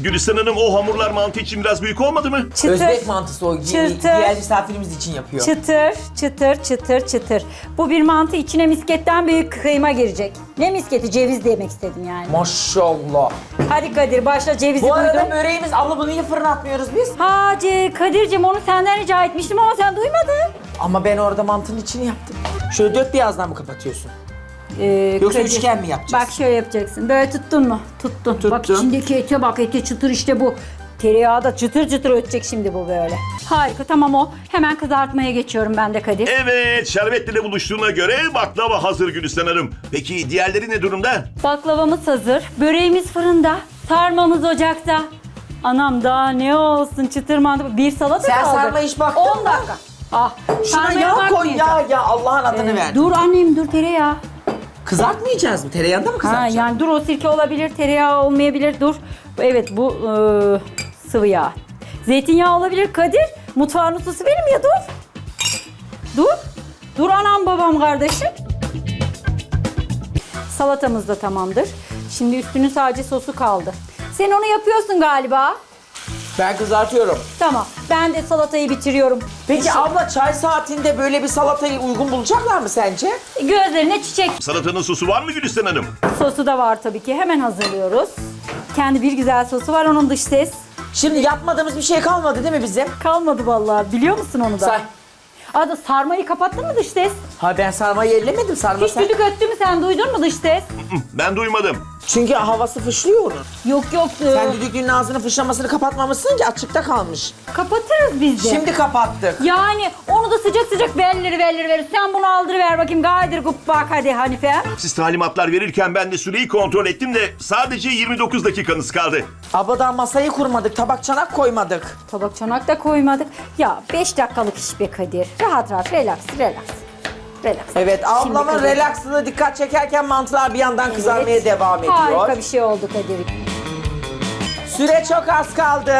Gülistan Hanım o hamurlar mantı için biraz büyük olmadı mı? Çıtır, Özbek mantısı o. Çıtır. Diğer misafirimiz için yapıyor. çıtır, çıtır, çıtır, çıtır. Bu bir mantı içine misketten büyük kıyma girecek. Ne misketi? Ceviz demek istedim yani. Maşallah. Hadi Kadir başla cevizi Bu arada duydum. böreğimiz abla bunu niye fırına atmıyoruz biz? Ha Ce- Kadir'cim onu senden rica etmiştim ama sen duymadın. Ama ben orada mantının içini yaptım. Şöyle dört beyazdan mı kapatıyorsun? Ee, Yoksa üçgen mi yapacağız? Bak şöyle yapacaksın. Böyle tuttun mu? Tuttun. Bak Tuttum. içindeki ete bak. Ete çıtır işte bu. Tereyağı da çıtır çıtır ötecek şimdi bu böyle. Harika tamam o. Hemen kızartmaya geçiyorum ben de Kadir. Evet, şerbetle de buluştuğuna göre baklava hazır Gülistan Hanım. Peki diğerleri ne durumda? Baklavamız hazır. Böreğimiz fırında. Sarmamız ocakta. Anam daha ne olsun çıtır mantı. Bir salata Sen kaldı. sarma iş baktın 10 mı? dakika. Ah, Şuna sarmaya yağ koy bakmayacağım. ya ya Allah'ın adını Ee, ver. dur annem dur tereyağı. Kızartmayacağız mı? Tereyağında mı Ha, kızartacağız? yani dur o sirke olabilir, tereyağı olmayabilir. Dur. Evet bu e, sıvı yağ. Zeytinyağı olabilir. Kadir mutfağın ustası benim ya dur. Dur. Dur anam babam kardeşim. Salatamız da tamamdır. Şimdi üstünün sadece sosu kaldı. Sen onu yapıyorsun galiba. Ben kızartıyorum. Tamam. Ben de salatayı bitiriyorum. Peki abla çay saatinde böyle bir salatayı uygun bulacaklar mı sence? Gözlerine çiçek Salatanın sosu var mı Gülistan Hanım? sosu da var tabii ki. Hemen hazırlıyoruz. Kendi bir güzel sosu var. Onun dış ses Şimdi yapmadığımız bir şey kalmadı değil mi bizim? kalmadı vallahi. Biliyor musun onu da? Say. Adı sarmayı kapattın mı dış ses? Ha ben sarmayı ellemedim sarma Hiç sen. düdük öttü mü sen duydun mu dış ses? Ben duymadım. Çünkü havası fışlıyor onun. Yok yok. e, Sen düdüklünün ağzını fışlamasını kapatmamışsın ki açıkta kalmış. kapatırız biz de. Şimdi kapattık. Yani onu da sıcak sıcak belleri belleri verir. Sen bunu aldırıver bakayım. Gaydır gup bak hadi Hanife. Siz talimatlar verirken ben de süreyi kontrol ettim de sadece 29 dakikanız kaldı. Abadan masayı kurmadık, tabak çanak koymadık. Tabak çanak da koymadık. Ya 5 dakikalık iş be Kadir. Rahat rahat relax relax. Relax. Evet, Şimdi ablamın relaksına dikkat çekerken mantılar bir yandan kızarmaya devam ediyor. Harika bir şey oldu Kadir. Süre çok az kaldı.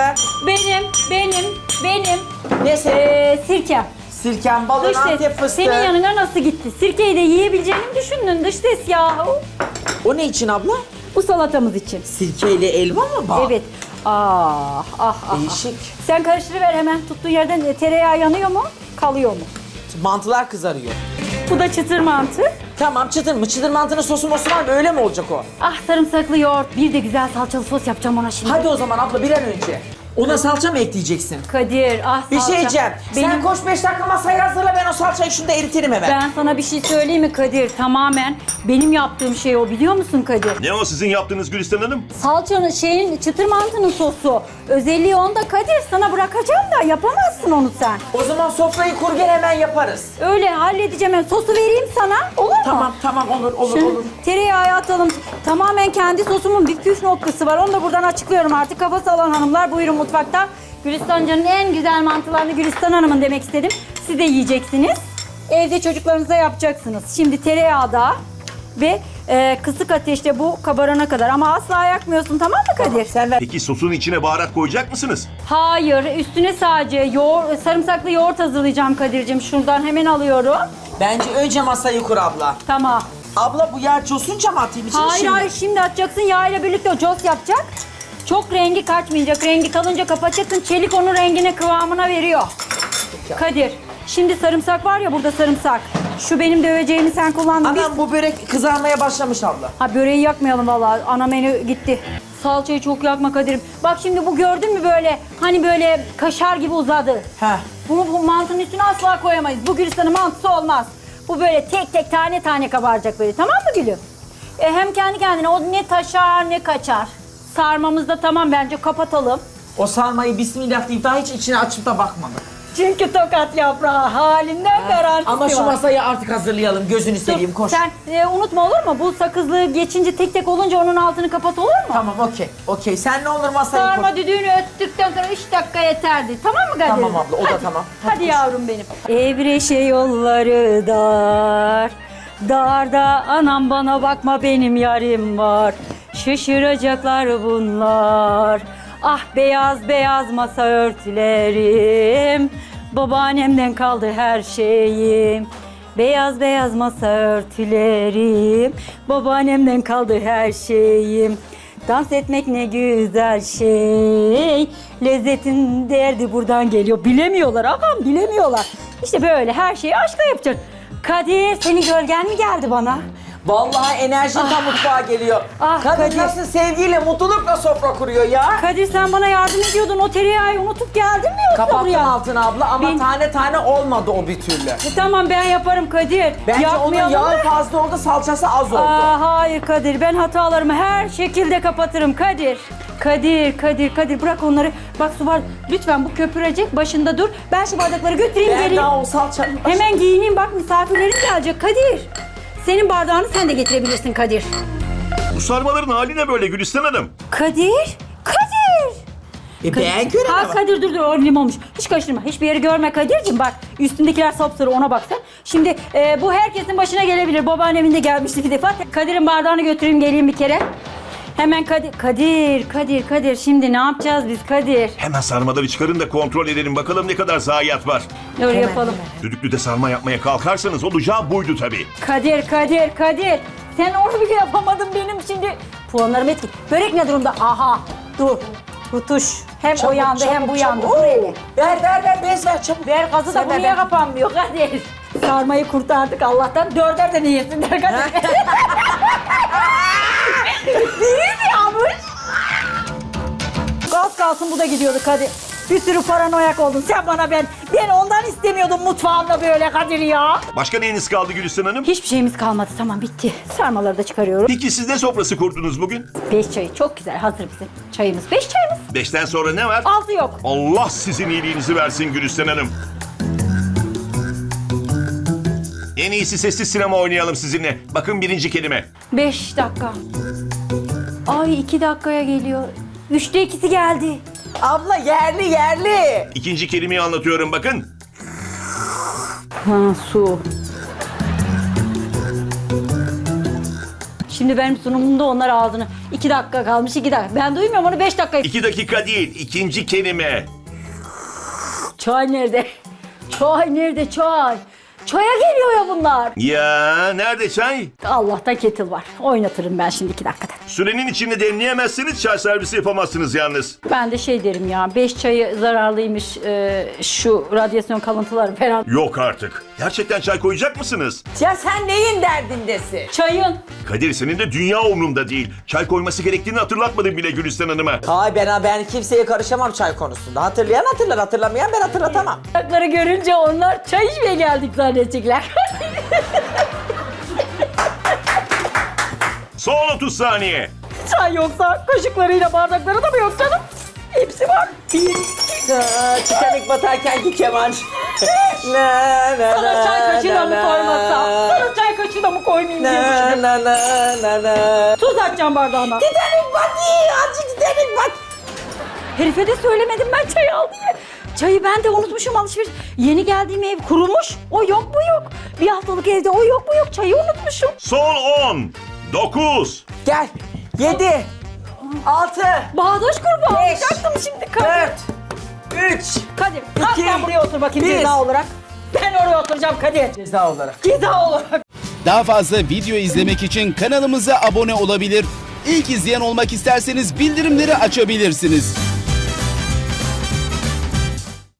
Benim, benim, benim Ne sen? ee, sirkem. Sirken, balın, Dış antep ses. fıstığı. Senin yanına nasıl gitti? Sirkeyi de yiyebileceğini mi düşündün dış ses ya. O ne için abla? Bu salatamız için. Sirkeyle elma mı bak? Evet. Ah, ah, ah. Değişik. Sen karıştırıver hemen. Tuttuğun yerden e, tereyağı yanıyor mu? Kalıyor mu? Mantılar kızarıyor. Bu da çıtır mantı. Tamam çıtır mı? Çıtır mantının sosu mosu var mı? Öyle mi olacak o? Ah sarımsaklı yoğurt. Bir de güzel salçalı sos yapacağım ona şimdi. Hadi o zaman abla bir an önce. Ona salça mı ekleyeceksin? Kadir ah Bir salça. şey diyeceğim. Benim, Sen koş 5 dakika masayı hazırla ben o salçayı şunda eritirim hemen. ben sana bir şey söyleyeyim mi Kadir? Tamamen benim yaptığım şey o biliyor musun Kadir? Ne o sizin yaptığınız Gülistan Hanım? Salçanın şeyin çıtır mantının sosu. Özelliği onda Kadir sana bırakacağım da yapamazsın onu sen. O zaman sofrayı kur gel hemen yaparız. Öyle halledeceğim ben. Sosu vereyim sana. Olur mu? Tamam tamam olur olur Şöyle olur. Tereyağı atalım. Tamamen kendi sosumun bir püf noktası var. Onu da buradan açıklıyorum artık. Kafası alan hanımlar buyurun mutfakta. Gülistan Can'ın en güzel mantılarını Gülistan Hanım'ın demek istedim. Siz de yiyeceksiniz. Evde çocuklarınıza yapacaksınız. Şimdi tereyağda ve e, kısık ateşte bu kabarana kadar. Ama asla yakmıyorsun tamam mı Kadir? Sen ver. Peki sosun içine baharat koyacak mısınız? Hayır, üstüne sadece yoğur, sarımsaklı yoğurt hazırlayacağım Kadir'cim. Şuradan hemen alıyorum. Bence önce masayı kur abla. Tamam. Abla bu yağ cosunca mı atayım içine Hayır şimdi? hayır şimdi atacaksın yağ ile birlikte o cos yapacak. Çok rengi kaçmayacak. Rengi kalınca kapatacaksın. Çelik onun rengine kıvamına veriyor. Kadir şimdi sarımsak var ya burada sarımsak. Şu benim döveceğimi sen kullandın. Biz- Anam bu börek kızarmaya başlamış abla. Ha böreği yakmayalım vallahi. Ana menü gitti. Salçayı çok yakma Kadir'im. Bak şimdi bu gördün mü böyle hani böyle kaşar gibi uzadı. Heh. Bunu bu mantının üstüne asla koyamayız. Bu Gülistan'ın mantısı olmaz. Bu böyle tek tek tane tane kabaracak böyle. Tamam mı Gülüm? E, hem kendi kendine o ne taşar ne kaçar. Sarmamız da tamam bence kapatalım. O sarmayı bismillah deyip daha hiç içine açıp da bakmadım. Çünkü tokat yaprağı halinden garantisi Ama şu var. masayı artık hazırlayalım. Gözünü Dur, seveyim koş. Sen e, unutma olur mu? Bu sakızlığı geçince tek tek olunca onun altını kapat olur mu? Tamam okey. Okey. Sen ne olur masayı Sarma kur. düdüğünü öttükten sonra 3 dakika yeterdi. Tamam mı Kadir? Tamam abla o da tamam. Hadi yavrum benim. Evreşe yolları dar. Darda anam bana bakma benim yarim var. Şaşıracaklar bunlar. Ah beyaz beyaz masa örtülerim. Babaannemden kaldı her şeyim. Beyaz beyaz masa örtülerim. Babaannemden kaldı her şeyim. Dans etmek ne güzel şey. Lezzetin derdi buradan geliyor. Bilemiyorlar ağam bilemiyorlar. İşte böyle her şeyi aşkla yapacaksın. Kadir senin gölgen mi geldi bana? Vallahi enerjin tam mutfağa geliyor. Ah, Kadın Kadir. nasıl sevgiyle, mutlulukla sofra kuruyor ya. Kadir sen bana yardım ediyordun. O tereyağı unutup geldin mi yoksa Kapattın buraya? altını abla ama Ben- tane tane olmadı o bir türlü. E, tamam ben yaparım Kadir. Bence onun Yapmayalım yağı da- fazla oldu, salçası az oldu. Aa, hayır Kadir ben hatalarımı her şekilde kapatırım Kadir. Kadir, Kadir, Kadir bırak onları. Bak su var. Lütfen bu köpürecek başında dur. Ben şu bardakları götüreyim ben geleyim. daha o salça... Hemen giyineyim bak misafirlerim gelecek Kadir. Senin bardağını sen de getirebilirsin Kadir. Bu sarmaların hali ne böyle Gülistan Hanım? Kadir, Kadir. E ben göre Ha Kadir dur dur o limonmuş. Hiç karıştırma. Hiçbir yeri görme Kadir'cim bak. Üstündekiler sapsarı ona bak sen. Şimdi e, bu herkesin başına gelebilir. Babaannemin de gelmişti bir defa. Kadir'in bardağını götüreyim geleyim bir kere. Hemen Kadir, Kadir, Kadir, Kadir. Şimdi ne yapacağız biz Kadir? Hemen sarmaları çıkarın da kontrol edelim bakalım ne kadar zayiat var. Öyle yapalım. Düdüklüde sarma yapmaya kalkarsanız olacağı buydu tabii. Kadir, Kadir, Kadir. Sen onu bile yapamadın benim şimdi. Puanlarım etki. Börek ne durumda? Aha, dur. Tutuş. Hem o yandı hem bu yandı. Dur hele. Ver ver ver bez ver çabuk. Ver gazı da Sen bu ver, niye ver. kapanmıyor Kadir? Sarmayı kurtardık Allah'tan. Dörder de niyesinler Kadir. Biri yanmış. Gaz kalsın bu da gidiyordu Kadir. Bir sürü paranoyak oldun. Sen bana ben, ben ondan istemiyordum mutfağımda böyle Kadir ya. Başka neyiniz kaldı Gülistan Hanım? Hiçbir şeyimiz kalmadı. Tamam bitti. Sarmaları da çıkarıyorum. Peki siz ne sofrası kurdunuz bugün? Beş çayı çok güzel. Hazır bizim çayımız. Beş çayımız. Beşten sonra ne var? Altı yok. Allah sizin iyiliğinizi versin Gülistan Hanım. En iyisi sessiz sinema oynayalım sizinle. Bakın birinci kelime. Beş dakika. Ay iki dakikaya geliyor. Üçte ikisi geldi. Abla yerli yerli. İkinci kelimeyi anlatıyorum bakın. Ha su. Şimdi benim sunumumda onlar ağzını. iki dakika kalmış iki dakika. Ben duymuyorum onu beş dakika. İki dakika değil, ikinci kelime. Çay nerede? Çay nerede çay? Çaya geliyor ya bunlar. Ya nerede çay? Allah'ta kettle var. Oynatırım ben şimdi iki dakikada. Sürenin içinde demleyemezsiniz, çay servisi yapamazsınız yalnız. Ben de şey derim ya. Beş çayı zararlıymış e, şu radyasyon kalıntıları falan. Yok artık. Gerçekten çay koyacak mısınız? Ya sen neyin derdindesin? Çayın. Kadir senin de dünya umrunda değil. Çay koyması gerektiğini hatırlatmadın bile Gülistan Hanım'a. Ay ben, ben kimseye karışamam çay konusunda. Hatırlayan hatırlar, hatırlamayan ben hatırlatamam. Ayakları görünce onlar çay içmeye geldik zannedecekler. Son 30 saniye. çay yoksa kaşıklarıyla bardakları da mı yok canım? Hepsi var. Bir, Aa, Titanic batarken ki keman. la, la, sana çay kaşığı da mı koymazsam? la. Sana çay kaşığı da mı koymayayım diye düşündüm. la la la la. Tuz atacağım bardağına. Titanic batı, azıcık Titanic bat. Herife de söylemedim ben çayı al diye. Çayı ben de unutmuşum alışveriş. Yeni geldiğim ev kurumuş. O yok bu yok. Bir haftalık evde o yok bu yok. Çayı unutmuşum. Son 10, 9, Gel. Yedi. Altı. Bağdaş kurbağı Beş, alacaktım şimdi. Kadir. Dört. Üç. Kadir kalk iki, sen buraya otur bakayım bir. ceza olarak. Ben oraya oturacağım Kadir. Ceza olarak. Ceza olarak. Daha fazla video izlemek için kanalımıza abone olabilir. İlk izleyen olmak isterseniz bildirimleri açabilirsiniz.